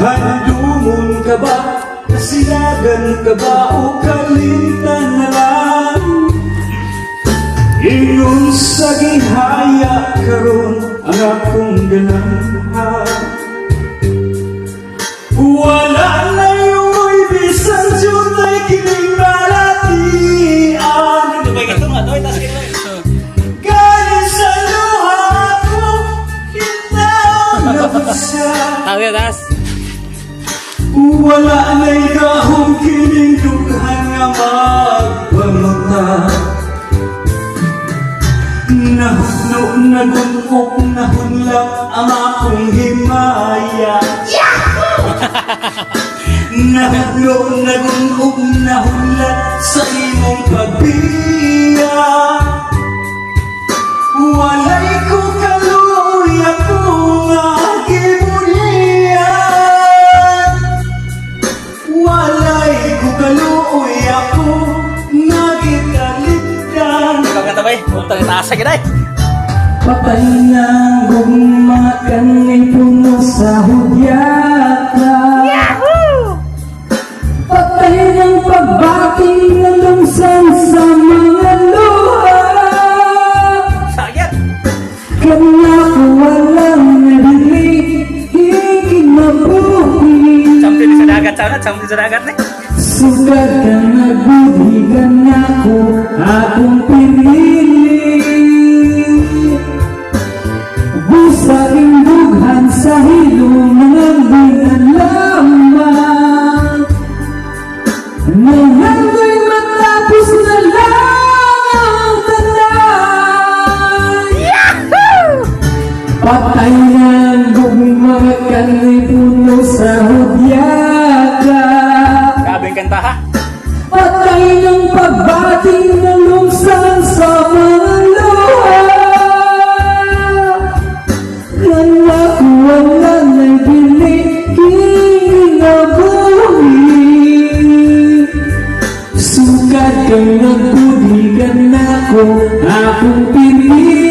Handumon ka ba? Kasilagan ka ba? O kalimtan na lang? Ingon sa gihaya karon ang akong ganahan Wala na yung mo'y bisan kining ba nga? Ito, ito, ito. Galing sa luha ko Kitaon na siya Tawi, das. Wala na'y gahong kining dughan nga magpamuta Nahugno na. Gunok na hunlak ang akong himaya. Nahugno na gunok na hunlak sa imong pagbiya Kaluoy ako nga gitalikdan Ikaw nga tabay. Utang itaasa kita eh. Patay na gumakan ng puno sa hudyata Patay ng pagbati ng lungsang sa mga luha Sakit. Kanya ko walang nabili, higit mabuhi Champion sa dagat sana. Sa dagat eh. Sugat ka nagbuhigan ako, akong pinili. Busa indughan sa hilong mga lamang. Nang hanggang matapos na lang ang tanan Patay ng gumakan ni puno sa pagbati ng lungsang sa Kanya ko wala na'y kinabuhi Sugat kang nagbudigan ako Akong pinili